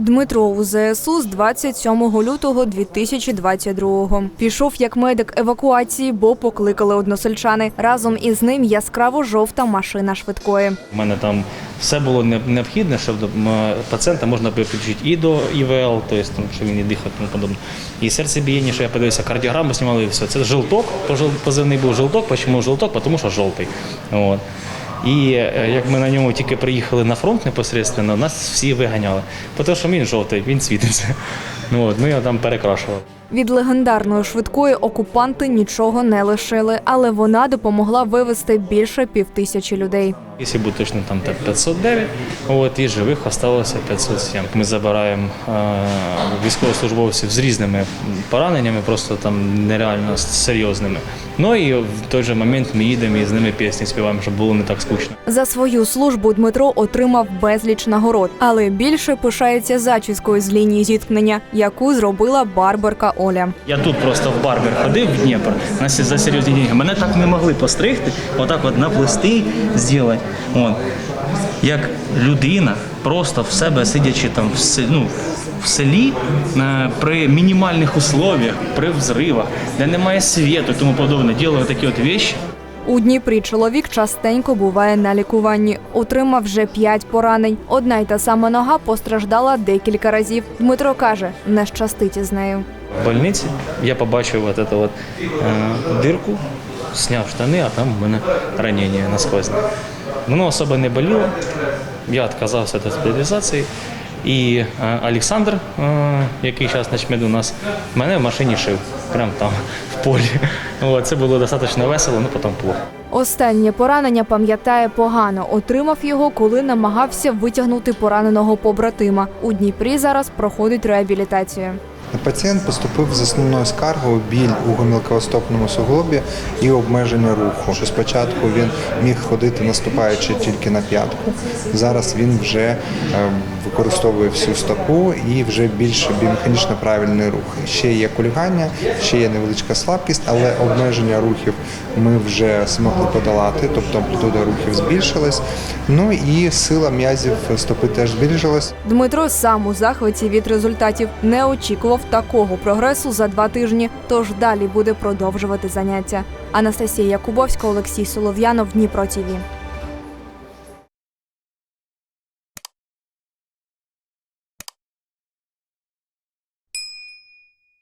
Дмитро у ЗСУ з 27 лютого 2022-го. Пішов як медик евакуації, бо покликали односельчани. Разом із ним яскраво жовта машина швидкої. У мене там все було необхідне, щоб пацієнта можна підключити і до ІВЛ, тобто, там, щоб він і дихав тому подобне. І серцебієння, що я подивився, кардіограму знімали і все. Це пожил- позивний був желток. Чому желток? Тому що жовтий. От. І е, як ми на ньому тільки приїхали на фронт непосередньо, нас всі виганяли. Тому що він жовтий, він світиться. Ну, от, ми його там перекрашували. Від легендарної швидкої окупанти нічого не лишили, але вона допомогла вивезти більше півтисячі людей. Якщо буде точно там так 509, от, і живих залишилося 507. Ми забираємо е, військовослужбовців з різними пораненнями, просто там нереально серйозними. Ну і в той же момент ми їдемо і з ними пісні співаємо, щоб було не так скучно. За свою службу Дмитро отримав безліч нагород, але більше пишається зачіскою з лінії зіткнення, яку зробила барберка Оля. Я тут просто в барбер ходив в Дніпр на за серйозні деньги. Мене так не могли постригти, отак от наплести, зробити. От. Як людина, просто в себе сидячи там в, се- ну, в селі е, при мінімальних условіях, при взривах, де немає світу тому подобне, діло такі от речі. У Дніпрі чоловік частенько буває на лікуванні. Отримав вже п'ять поранень. Одна й та сама нога постраждала декілька разів. Дмитро каже, не щастить із нею. В больниці я побачив от эту от, е, дирку, зняв штани, а там у мене ранення насквозне. Воно особо не боліло, я відказався від госпіталізації. І е, Олександр, е, який зараз начмед у нас, мене в машині шив, прямо там, в полі. Це було достатньо весело, але потім плохо. Останнє поранення пам'ятає погано. Отримав його, коли намагався витягнути пораненого побратима. У Дніпрі зараз проходить реабілітацію. Пацієнт поступив з основною скаргою біль у гомілковостопному суглобі і обмеження руху. Що спочатку він міг ходити, наступаючи тільки на п'ятку. Зараз він вже е, використовує всю стопу і вже більш біомеханічно правильний рух. Ще є кульгання, ще є невеличка слабкість, але обмеження рухів ми вже змогли подолати, тобто амплітуда рухів збільшилась. Ну і сила м'язів стопи теж збільшилась. Дмитро сам у захваті від результатів не очікував такого прогресу за два тижні, тож далі буде продовжувати заняття. Анастасія Якубовська, Олексій Солов'янов, Дніпро ТІВІ.